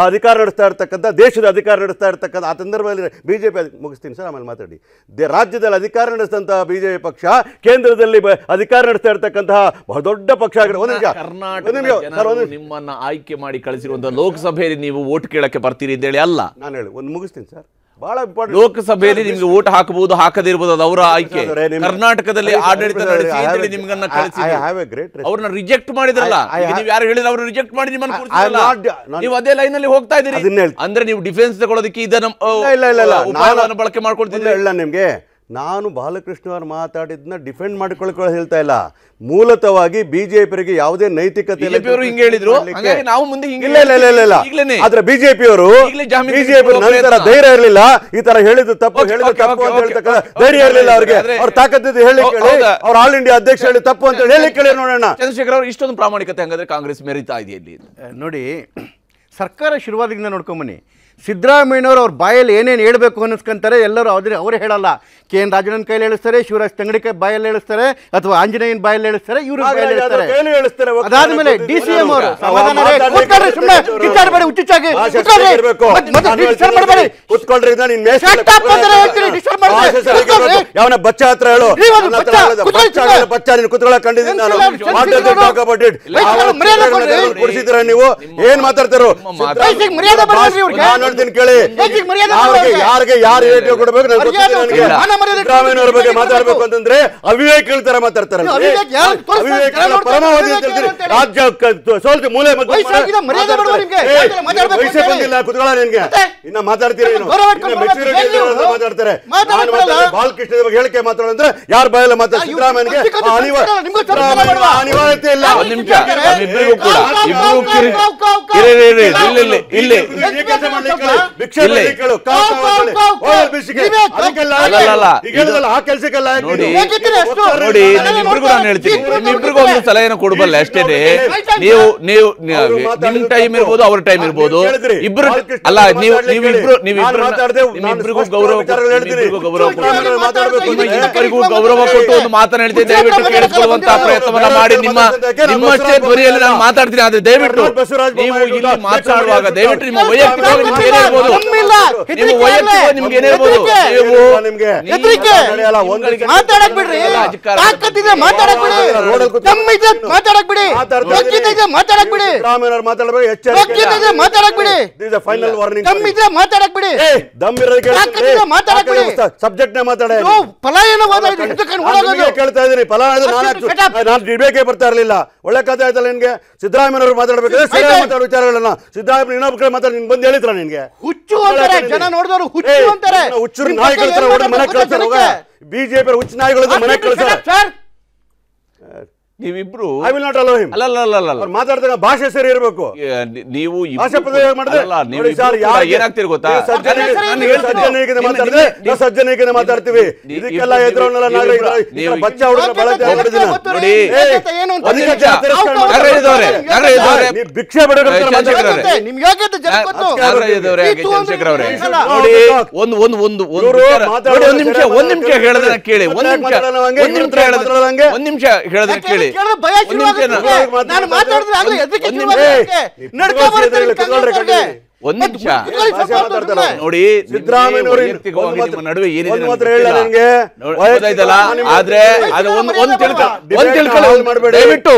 S11: ಅಧಿಕಾರ ನಡೆಸ್ತಾ ಇರ್ತಕ್ಕಂಥ, ದೇಶದ ಅಧಿಕಾರ ನಡೆಸ್ತಾ ಇರ್ತಕ್ಕಂಥ ಆ ಸಂದರ್ಭದಲ್ಲಿ ಬಿ ಜೆ ಪಿ ಮುಗಿಸ್ತೀನಿ ಸರ್ ಆಮೇಲೆ ಮಾತಾಡಿ. ದೇ- ರಾಜ್ಯದಲ್ಲಿ ಅಧಿಕಾರ ನಡೆಸಿದಂತಹ ಬಿ ಜೆ ಪಿ ಪಕ್ಷ ಕೇಂದ್ರದಲ್ಲಿ ಅಧಿಕಾರ ನಡೆಸ್ತಾ ಇರ್ತಕ್ಕಂತಹ ಬಹು ದೊಡ್ಡ ಪಕ್ಷ ಆಗಿರೋ
S1: ನಿಮ್ಮನ್ನ ಆಯ್ಕೆ ಮಾಡಿ ಕಳಿಸಿರುವಂತಹ ಲೋಕಸಭೆಯಲ್ಲಿ ನೀವು ಓಟ್ ಕೇಳಕ್ಕೆ ಬರ್ತೀರಿ ಅಂತ ಹೇಳಿ ಅಲ್ಲ.
S11: ನಾನು ಹೇಳಿ ಒಂದು ಮುಗಿಸ್ತೀನಿ ಸರ್. ಬಹಳ ಇಂಪಾರ್ಟೆಂಟ್
S1: ಲೋಕಸಭೆಯಲ್ಲಿ ನಿಮ್ಗೆ ಓಟ್ ಹಾಕಬಹುದು ಹಾಕದಿರಬಹುದು ಅದು ಅವರ ಆಯ್ಕೆ. ಕರ್ನಾಟಕದಲ್ಲಿ ಆಡಳಿತ ನಡೆಸಿ ಅಂತೇಳಿ ನಿಮ್ಗನ್ನ ಕಳಿಸಿ. ಅವ್ರನ್ನ ರಿಜೆಕ್ಟ್ ಮಾಡಿದ್ರಲ್ಲ? ನೀವು ಯಾರು ಹೇಳಿದ್ರೆ ಅವ್ರನ್ನ ರಿಜೆಕ್ಟ್ ಮಾಡಿ ನಿಮ್ಮನ್ನ ನೀವು ಅದೇ ಲೈನ್ ಅಲ್ಲಿ ಹೋಗ್ತಾ
S11: ಇದ್ದೀರಿ.
S1: ಅಂದ್ರೆ ನೀವು ಡಿಫೆನ್ಸ್ ತಗೊಳ್ಳೋದಕ್ಕೆ ಇದನ್ನ ಬಳಕೆ ಮಾಡ್ಕೊಳ್ತಿದ್ದೀರಿ.
S11: ಇಲ್ಲ ನಿಮಗೆ ನಾನು ಬಾಲಕೃಷ್ಣ ಅವರು ಮಾತಾಡಿದ್ನ ಡಿಫೆಂಡ್ ಮಾಡ್ಕೊಳ್ಕೊಳ್ಳೋ ಹೇಳ್ತಾ ಇಲ್ಲ. ಮೂಲತವಾಗಿ ಬಿಜೆಪಿಯವರಿಗೆ ಯಾವುದೇ ನೈತಿಕತೆ ಇಲ್ಲ
S1: BJP ಯವರು ಹಿಂಗೆ ಹೇಳಿದ್ರು,
S11: ಮಾಡ್ಲಿಕ್ಕೆ.
S1: ಹಂಗಾಗಿ ನಾವು ಮುಂದೆ ಹಿಂಗೆ
S11: ಇಲ್ಲ ಇಲ್ಲ ಇಲ್ಲ ಇಲ್ಲ ಇಲ್ಲ. ಆದ್ರೆ ಬಿಜೆಪಿ ಅವರು ಬಿಜೆಪಿ ನಂತರ ಧೈರ್ಯ ಇರಲಿಲ್ಲ. ಈ ತರ ಹೇಳಿದ್ರು ತಪ್ಪು
S1: ಹೇಳಿದ್ರು
S11: ತಪ್ಪು ಅಂತ ಹೇಳ್ತಕ್ಕ ಧೈರ್ಯ ಇರಲಿಲ್ಲ ಅವ್ರಿಗೆ. ಅವ್ರ ತಾಕತ್ತಿದ್ದು ಹೇಳಿ ಕೇಳಿ? ಅವ್ರ ಆಲ್ ಇಂಡಿಯಾ ಅಧ್ಯಕ್ಷ ಹೇಳಿ ತಪ್ಪು ಅಂತ ಹೇಳಿ ಕೇಳಿ ನೋಡೋಣ.
S1: ಚಂದ್ರಶೇಖರ್ ಅವರು ಇಷ್ಟೊಂದು ಪ್ರಾಮಾಣಿಕತೆ ಹಂಗಾದ್ರೆ ಕಾಂಗ್ರೆಸ್ ಮೆರಿತಾ ಇದೆಯಲ್ಲಿ
S12: ನೋಡಿ ಸರ್ಕಾರ ಶುರುವಾದಿಂದ ನೋಡ್ಕೊಂಬನ್ನಿ ಸಿದ್ದರಾಮಯ್ಯನವರು ಅವ್ರ ಬಾಯಲ್ಲಿ ಏನೇನು ಹೇಳಬೇಕು ಅನ್ನಿಸ್ಕೊಂತಾರೆ ಎಲ್ಲರೂ ಅದ್ರ ಅವರೇ ಹೇಳಲ್ಲ. ಕೆ ಎನ್ ರಾಜಣ್ಣನ ಕೈಲಿ ಹೇಳಿಸ್ತಾರೆ ಶಿವರಾಜ್ ತಂಗಡಿ ಕೈ ಬಾಯಲ್ಲಿ ಹೇಳಿಸ್ತಾರೆ ಅಥವಾ ಆಂಜನೇಯನ ಬಾಯಲ್ಲಿ ಹೇಳಿಸ್ತಾರೆ ಇವರು ಬಾಯಲ್ಲಿ ಹೇಳಿಸ್ತಾರೆ. ಅದಾದ್ಮೇಲೆ ಡಿ ಸಿ ಎಂ ಅವರು ಸುಮ್ಮನೆ
S11: ಹುಚ್ಚಾಗಿ. ಯಾವನ ಬಚ್ಚ ಹತ್ರ ಹೇಳು.
S12: ಬಚ್ಚ,
S11: ನೀನು ಕುತ್ಕೊಳ್ಳೋಕೆ ಕಂಡಿದ್ದೀನಿ ನಾನು. ನೀವು? ಏನ್ ಮಾತಾಡ್ತಾರೋ ಹೇಳ್ತೀನಿ ಕೇಳಿ. ಯಾರಿಗೆ ಯಾರು ರೇಟಿಯೋ ಕೊಡಬೇಕು ಸಿದ್ದರಾಮಯ್ಯನವ್ರ ಬಗ್ಗೆ. ಮಾತಾಡ್ಬೇಕು ಅಂತಂದ್ರೆ ಅವಿವೇಕಿಗಳ ತರ? ಅವಿವೇಕಿಗಳ
S12: ನೋಡ್ತಾರೆ,
S11: ಪರಮಾವಧಿ ಅಂತ ರಾಜ್ಯ ಕ- ಮೂಲೆ ಮಾತಾಡ್ತಾರೆ. ವಯಸ್ಸೇ
S12: ಅಂತ?
S11: ಬಂದಿಲ್ಲ ಕುತ್ಕೊಳ್ಳ ನಿನ್ಗೆ. ಇನ್ನ ಮಾತಾಡ್ತೀರಿ? ಮಾತಾಡ್ತಾರೆ. ಮಾತಾಡ್ತೀನಿ, ಬಗ್ಗೆ ಹೇಳಿಕೆ ಮಾತಾಡಂದ್ರೆ ಯಾರ ಬಾಯಲ್ಲ ಮಾತಾಡ
S12: ಆ, ಇವ್ರು
S11: ಸಿದ್ದರಾಮಯ್ಯನಿಗೆ? ಅನಿವಾರ್ಯತೆ ಇಲ್ಲ.
S1: ಒಂದ್ ನಿಮಿಷ. ನಮ್ಮಿಬ್ಬರಿಗೂ ಕೂಡ. ಇಲ್ಲಿ ಇಲ್ಲಿ ಒಂದು ಸಲಹೆಯನ್ನು ಕೊಡಬಲ್ಲ
S11: ಅಷ್ಟೇ?
S1: ನೀವು ನೀವು ನಿಮ್ ಟೈಮ್. ಇರ್ಬೋದು ಅವ್ರ ಟೈಮ್ ಇರ್ಬೋದು. ಇಬ್ರು ಅಲ್ಲ ನೀವು
S11: ಇಬ್ರು
S1: ನೀವಿಬ್ರು ನಿಮ್ಮಿಬ್ರಿಗೂ ಗೌರವ ಗೌರವ. ಇಬ್ಬರಿಗೂ ಗೌರವ ಕೊಟ್ಟು ಒಂದು ಮಾತನ್ನ ಹೇಳ್ತೀನಿ ದಯವಿಟ್ಟು ಕೇಳಿಸ್ಕೊಳ್ಳುವಂತ ಪ್ರಯತ್ನವನ್ನ ಮಾಡಿ. ನಿಮ್ಮ ನಿಮ್ಮಷ್ಟೇ ಧ್ವನಿಯಲ್ಲಿ ನಾನು ಮಾತಾಡ್ತೀನಿ ಆದ್ರೆ ದಯವಿಟ್ಟು ನೀವು ಇಲ್ಲಿ ಮಾತಾಡುವಾಗ ದಯವಿಟ್ಟು ನಿಮ್ಮ ವೈಯಕ್ತಿಕವಾಗಿ
S12: ಮಾತಾಡಕ್ ಬಿಡ್ರಿ. ಮಾತಾಡಕ್ ಬಿಡಿ. ಮಾತಾಡಕ್ ಬಿಡಿ. ಮಾತಾಡಕ್ ಬಿಡಿ.
S11: ಮಾತಾಡ್ಬೇಕು ಎಚ್ಚರಿಕೆ
S12: ಯೋಗ್ಯತೆ ಇದೆ ಮಾತಾಡಕ್ ಬಿಡಿ.
S11: ದಿಸ್ ಫೈನಲ್ ವಾರ್ನಿಂಗ್
S12: ಮಾತಾಡಕ್ ಬಿಡಿ. ಮಾತಾಡಕ್ ಬಿಡಿ.
S11: ಸಬ್ಜೆಕ್ಟ್ ನೇ ಮಾತಾಡಿ ಕೇಳ್ತಾ ಇದೀನಿ ಫಲ ನಾನು ನಾನು ಡಿಬೇಕೆ ಬರ್ತಾ ಇರಲಿಲ್ಲ. ಒಳ್ಳೆ ಕಥೆ ಆಯ್ತಲ್ಲ ನಿನ್ಗೆ? ಸಿದ್ದರಾಮಯ್ಯನವರು ಮಾತಾಡ್ಬೇಕಾದ್ರೆ. ಮಾತಾಡೋ ವಿಚಾರಗಳನ್ನ. ಸಿದ್ದರಾಮಯ್ಯ ಇನ್ನೊಬ್ಬ ಕಡೆ ಮಾತಾಡಿ ನಿನ್ ಬಂದು ಹೇಳಿದ್ರ ನಿನ್ಗೆ?
S12: ಹುಚ್ಚು ಅಂತಾರೆ ಜನ ನೋಡಿದವರು ಹುಚ್ಚು ಅಂತಾರೆ.
S11: ಹುಚ್ಚು ನಾಯಿಗಳ
S12: ನಿಮ್
S11: ನಾಯಿ ಕಳ್ತಾರೆ ಮನೆ ಕಳ್ತಾರೆ? ಬಿಜೆಪಿ ಹುಚ್ಚು ನಾಯಿಗಳು ಮನೆ ಕಳ್ತಾರೆ
S1: ನೀವಿಬ್ರು
S11: I will not allow him
S1: ಅಲ್ಲ ಅಲ್ಲ ಅಲ್ಲ ಅಲ್ಲ
S11: ಅವ್ರು ಮಾತಾಡ್ದಾಗ ಭಾಷೆ ಸರಿ ಇರಬೇಕು
S1: ನೀವು
S11: ಭಾಷೆ ಪ್ರಯೋಗ ಮಾಡಿದ್ರೆ
S1: ಅಲ್ಲ, ನೀವು
S11: ನೋಡಿ ಸರ್, ಯಾರು
S1: ಏನಾಗ್ತಿರ ಗೊತ್ತಾ
S11: ಸಜ್ಜನಿಗೆ- ಮಾತಾಡಿದ್ರೆ ನಾವು ಸಜ್ಜನಿಗೆ ಮಾತಾಡ್ತೀವಿ ಇದಕ್ಕೆಲ್ಲ ಎದುರವನ್ನೆಲ್ಲ
S1: ನೀವು
S11: ನಾಳೆ ಬಚ್ಚ
S12: ಹುಡುಗ
S1: ನೋಡಿ.
S11: ನೀವು ಭಿಕ್ಷೆ
S1: ನಾಗರಾಜದವರೇ
S12: ಈ
S1: ಚಂದ್ರಶೇಖರ್ ಅವರೇ ನೋಡಿ ಒಂದು ಒಂದು ಒಂದು ಒಂದು ನಿಮಿಷ ಒಂದು ನಿಮಿಷ ಹೇಳಿದ್ರೆ ಕೇಳಿ ಒಂದ್ ನಿಮಿಷ ಒಂದು ನಿಮಿಷ ಒಂದ್ ಹೇಳೋದನ್ನ
S12: ಯಾಕೆ
S1: ಕೇಳಿ ನಾನು-
S12: ಮಾತಾಡಿದ್ರೆ ಆಗ್ಲೇ. ನಡ್ಕೊ.
S1: ಒಂದ್ ನಿಮಿಷ. ನೋಡಿ ನಡುವೆ ಏನಿದೆ ಆದ್ರೆ ಅದು ಒಂದು ಒಂದು ತಿಳ್ಕ
S11: ಡಿಬೇಟ್ನ
S1: ಒಂದ್ ತಿಳ್ಕೊಳ್ಳಿ
S11: ಹಾಳು ಮಾಡ್ಬೇಡಿ.
S1: ದಯವಿಟ್ಟು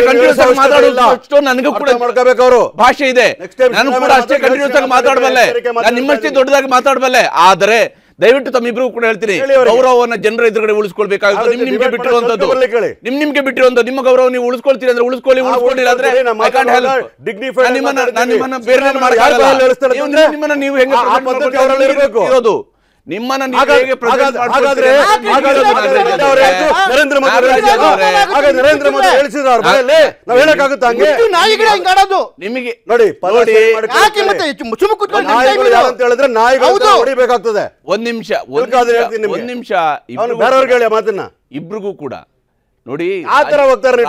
S1: ಕಂಟಿನ್ಯೂಸ್ ಆಗಿ ಮಾತಾಡೋದು. ಅಷ್ಟು ನನಗೂ ಕೂಡ
S11: ಮಾಡ್ಕೋಬೇಕು ಅವರು
S1: ಭಾಷೆ ಇದೆ.
S11: ನನ್ಗೂ
S1: ನಾನು ಕೂಡ ಅಷ್ಟೇ ಕಂಟಿನ್ಯೂಸ್ ಆಗಿ ಮಾತಾಡಬಲ್ಲೆ. ನಾನು ನಿಮ್ಮಷ್ಟೇ ದೊಡ್ಡದಾಗಿ ಮಾತಾಡಬಲ್ಲೆ. ಆದರೆ ದಯವಿಟ್ಟು ತಮ್ಮಿಬ್ರು ಕೂಡ ಹೇಳ್ತೀನಿ. ಗೌರವವನ್ನ ಜನರ ಎದುರುಗಡೆ ಉಳಿಸ್ಕೊಳ್ಬೇಕಾಗುತ್ತೆ. ನಿಮ್ ನಿಮ್ಗೆ ಬಿಟ್ಟಿರುವಂತದ್ದು ನಿಮ್ ನಿಮ್ಗೆ ಬಿಟ್ಟಿರುವಂತ ನಿಮ್ಮ ಗೌರವ ನೀವು ಉಳಿಸ್ಕೊಳ್ತೀರಿ ಅಂದ್ರೆ ಉಳಿಸ್ಕೊಳ್ಳಿ
S11: ಉಳಿಸ್ಕೊಳ್ಳಿ
S1: ಉಳಿಸ್ಕೊಂಡಿಲ್ಲ ಅಂದ್ರೆ ನಿಮ್ಮನ್ನ ಬೇರೆ ನಿಮ್ಮನ್ನ ನೀವು ಹೆಂಗೆ ಇರೋದು. ನಿಮ್ಮನ್ನ
S11: ನರೇಂದ್ರ ಮೋದಿ
S1: ಅವರೇ.
S11: ಹಾಗಾದ್ರೆ ನರೇಂದ್ರ ಮೋದಿ ಹೇಳಿಸಿದ್ರು ಅವ್ರ ಬಾಯಲ್ಲಿ ನಾವ್ ಹೇಳಕ್ಕಾಗುತ್ತಾ ಹಂಗೆ?
S12: ಹುಚ್ಚು ನಾಯಿಗಳೇ ಹಿಂಗ್ ಆಡೋದು?
S1: ನಿಮಗೆ
S11: ನೋಡಿ
S1: ನೋಡಿ,
S11: ನಾಯಿಗಳು ಯಾವ ಅಂತ ಹೇಳಿದ್ರೆ ನಾಯಿಗಳು
S12: ಹೌದು.
S11: ಹೊಡಿಬೇಕಾಗ್ತದೆ.
S1: ಒಂದ್ ನಿಮಿಷ ಒಂದ್ ನಿಮಿಷ. ಒಂದ್ ನಿಮಿಷ
S11: ಬೇರೆಯವ್ರಿಗೆ ಹೇಳಿ ಮಾತನ್ನ.
S1: ಇಬ್ರಿಗೂ ಕೂಡ ನೋಡಿ
S11: ಆ ತರ ಹೋಗ್ತಾರೆ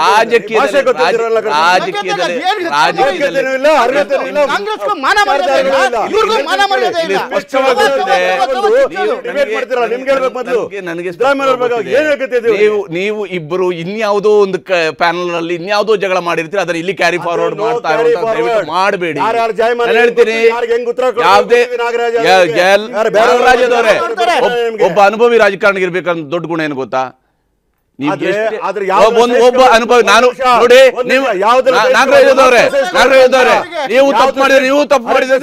S11: ನೀವು.
S1: ಇಬ್ಬರು ಇನ್ಯಾವುದೋ ಒಂದು ಪ್ಯಾನಲ್ನಲ್ಲಿ ಇನ್ಯಾವುದೋ ಜಗಳ ಮಾಡಿರ್ತೀರಿ ಅದನ್ನ ಇಲ್ಲಿ ಕ್ಯಾರಿ ಫಾರ್ವರ್ಡ್ ಮಾಡ್ತಾ. ಮಾಡಬೇಡಿ. ಹೇಳ್ತೀನಿ. ಯಾವುದೇ
S11: ನಾಗರಾಜ.
S1: ಒಬ್ಬ ಅನುಭವಿ ರಾಜಕಾರಣಿಗೆ ಇರ್ಬೇಕಂತ ದೊಡ್ಡ ಗುಣ ಏನು ಗೊತ್ತಾ ನೀವು
S11: ಆದ್ರೆ-
S1: ಎಷ್ಟೇ-
S11: ಆದ್ರೆ ಯಾವ
S1: ಒಬ್ಬ- ಅನುಭವ ನಾನು ನೋಡಿ ನೀವು
S11: ನಿಮಿಷ, ಯಾವ್ದ್ರ
S1: ನಾ-
S11: ಶ್ರೇಷ್ಠ
S1: ನಾಗರಾಜದವರೇ
S11: ಶ್ರೇಷ್ಠ
S1: ನಾಗರಾಜದವರೇ
S11: ಯಾವ್ದ್ರ
S1: ನೀವು ತಪ್ಪು ಮಾಡಿದ್ರೆ ನೀವು ತಪ್ಪು ಮಾಡಿದ್ರೆ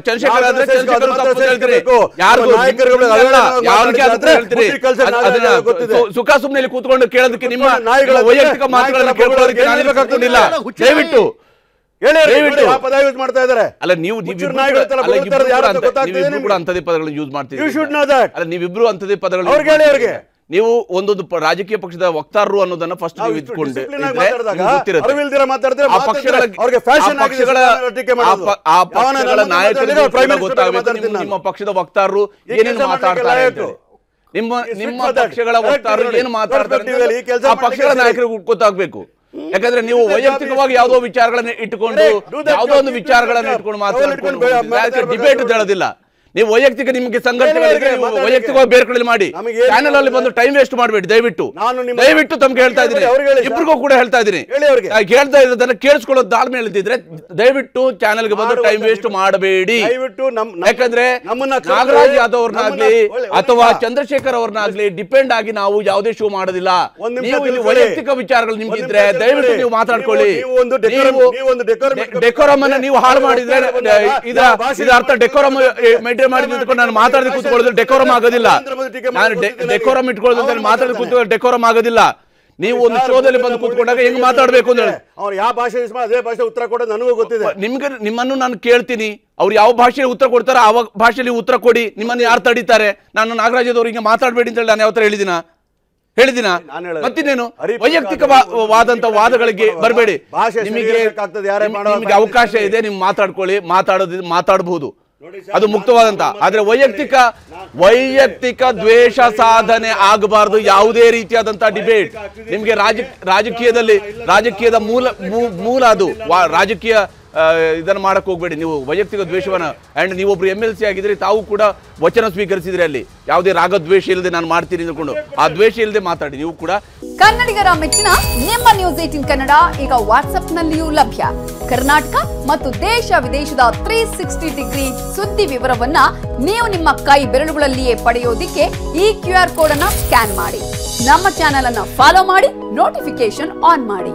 S1: ಚಂದ್ರಶೇಖರ್ ಆದ್ರೆ ಚಂದ್ರಶೇಖರ್ ತಪ್ಪು ಹೇಳ್ತೀರಿ.
S11: ಯಾರು.
S1: ಯಾರಿಗೂ
S11: ಮಾತಾಡ್ತಾರೆ,
S1: ಹೇಳ್ತೀರಿ. ಸುಖ ಸುಮ್ಮನೆ ಇಲ್ಲಿ ಕೂತ್ಕೊಂಡು ಕೇಳೋದಕ್ಕೆ ನಿಮ್ಮ ವೈಯಕ್ತಿಕ ಮಾತುಗಳನ್ನು ಕೇಳ್ಕೊಳ್ಳೋದಕ್ಕೆ ನಾನು
S11: ಹೇಳ್ಬೇಕಾಗ್ತದೆ.
S1: ದಯವಿಟ್ಟು.
S11: ಮಾಡ್ತಾ ಇದ್ದಾರೆ.
S1: ಅಲ್ಲ ನೀವು ನೀವಿಬ್ರು. ಅಂತದೇ ಪದಗಳನ್ನು ಯೂಸ್ ಮಾಡ್ತೀರಿ. ಅಲ್ಲ ನೀವಿಬ್ರು ಅಂತದೇ ಪದಗಳನ್ನು ನೀವು ಒಂದೊಂದು ರಾಜಕೀಯ ಪಕ್ಷದ ವಕ್ತಾರರು ಅನ್ನೋದನ್ನ ಫಸ್ಟ್
S11: ನಾವು ಇದ್ಕೊಂಡು
S1: ನಿಮ್ಮ- ಪಕ್ಷದ ವಕ್ತಾರರು ಏನೇನು ಮಾತಾಡ್ತಾರೆ. ನಿಮ್ಮ ನಿಮ್ಮ. ಪಕ್ಷಗಳ ವಕ್ತಾರರು. ಏನು ಮಾತಾಡ್ತಾರೆ ಆ ಪಕ್ಷಗಳ ನಾಯಕರಿಗೆ ಗೊತ್ತಾಗಬೇಕು ಯಾಕಂದ್ರೆ ನೀವು ವೈಯಕ್ತಿಕವಾಗಿ ಯಾವ್ದೋ ವಿಚಾರಗಳನ್ನ
S11: ಇಟ್ಟುಕೊಂಡು
S1: ಯಾವ್ದೋ. ಒಂದು ವಿಚಾರಗಳನ್ನ. ಇಟ್ಕೊಂಡು ಮಾತಾಡ್ಕೊಂಡು ಡಿಬೇಟ್. ಹೇಳೋದಿಲ್ಲ ನೀವು ವೈಯಕ್ತಿಕ ನಿಮಗೆ ಸಂಘರ್ಷಗಳಿದ್ರೆ
S11: ವೈಯಕ್ತಿಕ
S1: ವೈಯಕ್ತಿಕವಾಗಿ ಬೇರೆ ಕಡೆ ಮಾಡಿ ಚಾನೆಲ್ ಅಲ್ಲಿ ಬಂದು ಟೈಮ್ ವೇಸ್ಟ್ ಮಾಡಬೇಡಿ ದಯವಿಟ್ಟು. ದಯವಿಟ್ಟು ತಮ್ಗೆ ಹೇಳ್ತಾ ಇದ್ದೀನಿ. ಇಬ್ಬರಿಗೂ ಕೂಡ ಹೇಳ್ತಾ ಇದ್ದೀನಿ. ಹೇಳ್ತಾ ಇರೋದನ್ನ ಕೇಳಿಸ್ಕೊಳ್ಳೋದು ತಾಳ್ಮೆ ಹೇಳ್ತಿದ್ರೆ ದಯವಿಟ್ಟು ಚಾನೆಲ್ಗೆ ಬಂದು ಟೈಮ್ ವೇಸ್ಟ್ ಮಾಡಬೇಡಿ. ಯಾಕಂದ್ರೆ ನಾಗರಾಜ್ ಯಾದವ್ ಅವ್ರನ್ನಾಗ್ಲಿ ಅಥವಾ ಚಂದ್ರಶೇಖರ್ ಅವ್ರನ್ನಾಗ್ಲಿ ಡಿಪೆಂಡ್ ಆಗಿ ನಾವು ಯಾವುದೇ ಶೋ ಮಾಡೋದಿಲ್ಲ. ನೀವು ಇಲ್ಲಿ ವೈಯಕ್ತಿಕ ವಿಚಾರಗಳು
S11: ನಿಮ್ಗೆ
S1: ನಿಮ್ಗಿದ್ರೆ ದಯವಿಟ್ಟು ನೀವು ಮಾತಾಡ್ಕೊಳ್ಳಿ. ಡೆಕೋರಮ್ ಅನ್ನ ನೀವು ಹಾಳು ಮಾಡಿದ್ರೆ ಇದರ ಅರ್ಥ ಡೆಕೋರಮ್ ಮಾಡಿ ನಿಂತ್ಕೊಂಡು ನಾನು ಮಾತಾಡದೆ ಕೂತ್ಕೊಳ್ಳೋದು ಡೆಕೋರಮ್ ಆಗೋದಿಲ್ಲ. ನಾನು ಡೆಕೋರಮ್. ಇಟ್ಕೊಳ್ಳೋದು ಮಾತಾಡದೆ
S11: ಮಾತಾಡ್ತಾನೆ.
S1: ಡೆಕೋರಮ್ ಆಗೋದಿಲ್ಲ. ನೀವು ಒಂದು ಶೋದಲ್ಲಿ ಬಂದು ಕೂತ್ಕೊಂಡಾಗ ಹೆಂಗ್ ಮಾತಾಡ್ಬೇಕು ಅಂತ ಹೇಳಿ.
S11: ಅವ್ರು ಯಾವ ಭಾಷೆ ಅದೇ ಭಾಷೆ ಉತ್ತರ ಕೊಡೋದು ನನಗೂ ಗೊತ್ತಿದೆ.
S1: ನಿಮ್ಗೆ ನಿಮ್ಮನ್ನು ನಾನು ಕೇಳ್ತೀನಿ. ಅವ್ರು ಯಾವ ಭಾಷೆಯಲ್ಲಿ ಉತ್ತರ ಕೊಡ್ತಾರೋ ಆ ಭಾಷೆಯಲ್ಲಿ ಉತ್ತರ ಕೊಡಿ. ನಿಮ್ಮನ್ನು ಯಾರು ತಡೀತಾರೆ? ನಾನು ನಾಗರಾಜದವ್ರು ಹಿಂಗೆ ಮಾತಾಡಬೇಡಿ ಅಂತ ಹೇಳಿ ನಾನು ಯಾವತ್ತ ಥರ ಹೇಳಿದಿನ ಹೇಳಿದಿನ
S11: ನಾನು ಹೇಳೋದು.
S1: ಮತ್ತಿನ್ನೇನು?
S11: ವೈಯಕ್ತಿಕ
S1: ವೈಯಕ್ತಿಕವಾದಂತ ವಾದಗಳಿಗೆ ಬರಬೇಡಿ.
S11: ಭಾಷೆ
S1: ನಿಮಗೆ ನಿಮ್ಗೆ ಅವಕಾಶ ಇದೆ ನೀವು ಮಾತಾಡ್ಕೊಳ್ಳಿ ಮಾತಾಡೋದ್ ಮಾತಾಡಬಹುದು ಅದು ಮುಕ್ತವಾದಂತ. ಆದ್ರೆ ವೈಯಕ್ತಿಕ ವೈಯಕ್ತಿಕ ದ್ವೇಷ ಸಾಧನೆ ಆಗಬಾರದು. ಯಾವುದೇ ರೀತಿಯಾದಂತ ಡಿಬೇಟ್. ನಿಮ್ಗೆ ರಾಜ ರಾಜಕೀಯದಲ್ಲಿ ರಾಜಕೀಯದ ಮೂಲ ಮೂಲ ಅದು. ರಾಜಕೀಯ ಇದನ್ನ ಮಾಡಕ್ಕೆ ಹೋಗ್ಬೇಡಿ. ನೀವು ವೈಯಕ್ತಿಕ ದ್ವೇಷವನ್ನು ಆ್ಯಂಡ್ ನೀವೊಬ್ರು ಎಂ ಎಲ್ ಸಿ ಆಗಿದ್ರೆ ತಾವು ಕೂಡ ವಚನ ಸ್ವೀಕರಿಸಿದ್ರೆ ಅಲ್ಲಿ. ಯಾವುದೇ ರಾಗ ದ್ವೇಷ ಇಲ್ಲದೆ ನಾನು ಮಾಡ್ತೀನಿ ಅಂದ್ಕೊಂಡು. ಆ ದ್ವೇಷ ಇಲ್ಲದೆ ಮಾತಾಡಿ. ನೀವು ಕೂಡ
S13: ಕನ್ನಡಿಗರ ಮೆಚ್ಚಿನ ನಿಮ್ಮ ನ್ಯೂಸ್ ಏಟಿನ್ ಕನ್ನಡ ಈಗ ವಾಟ್ಸ್ಆಪ್ನಲ್ಲಿಯೂ ಲಭ್ಯ. ಕರ್ನಾಟಕ ಮತ್ತು ದೇಶ ವಿದೇಶದ ತ್ರೀ ಸಿಕ್ಸ್ಟಿ ಡಿಗ್ರಿ ಸುದ್ದಿ ವಿವರವನ್ನ ನೀವು ನಿಮ್ಮ ಕೈ ಬೆರಳುಗಳಲ್ಲಿಯೇ ಪಡೆಯೋದಿಕ್ಕೆ ಈ ಕ್ಯೂ ಆರ್ ಕೋಡ್ ಅನ್ನ ಸ್ಕ್ಯಾನ್ ಮಾಡಿ. ನಮ್ಮ ಚಾನೆಲ್ ಅನ್ನ ಫಾಲೋ ಮಾಡಿ ನೋಟಿಫಿಕೇಶನ್ ಆನ್ ಮಾಡಿ.